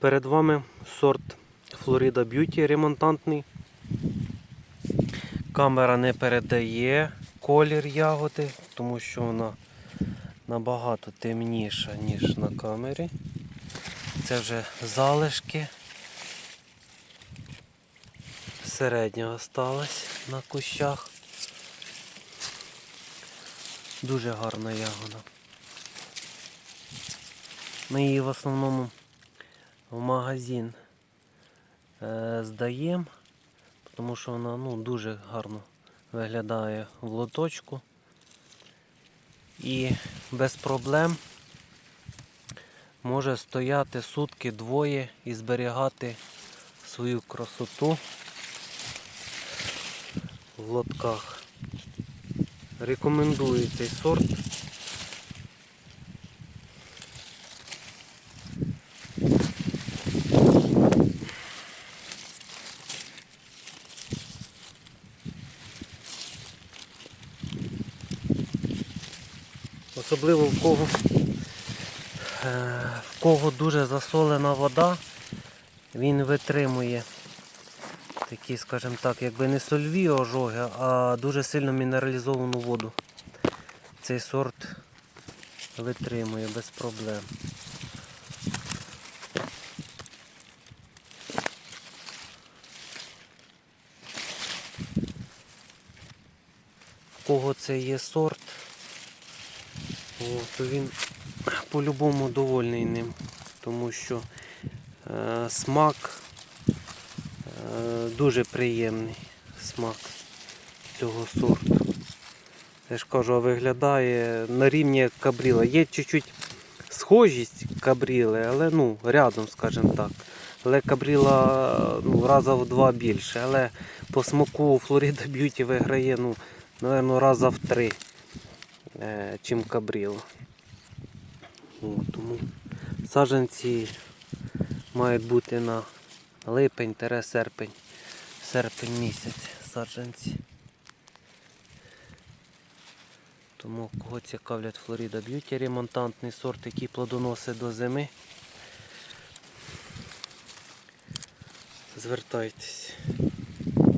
Перед вами сорт Florida Beauty ремонтантний. Камера не передає колір ягоди, тому що вона набагато темніша, ніж на камері. Це вже залишки. Середня осталась на кущах. Дуже гарна ягода. Ми її в основному в магазин е, здаємо, тому що вона ну, дуже гарно виглядає в лоточку. І без проблем може стояти сутки двоє і зберігати свою красоту в лотках. Рекомендую цей сорт. Особливо в кого, е, в кого дуже засолена вода, він витримує такі, скажімо так, якби не сольві ожоги, а дуже сильно мінералізовану воду. Цей сорт витримує без проблем. В кого це є сорт, о, то він по-любому довольний ним, тому що е, смак е, дуже приємний смак цього сорту. Я ж кажу, виглядає на рівні кабріла. Є чуть-чуть схожість кабріли, але ну, рядом, скажімо так. Але кабріла ну, раза в два більше. Але по смаку Florida Beauty виграє, ну, напевно, раза в три, чим кабріла. О, тому саджанці мають бути на липень серпень серпень місяць саджанці. Тому кого цікавлять Florida Beauty ремонтантний сорт, який плодоносить до зими. Звертайтесь.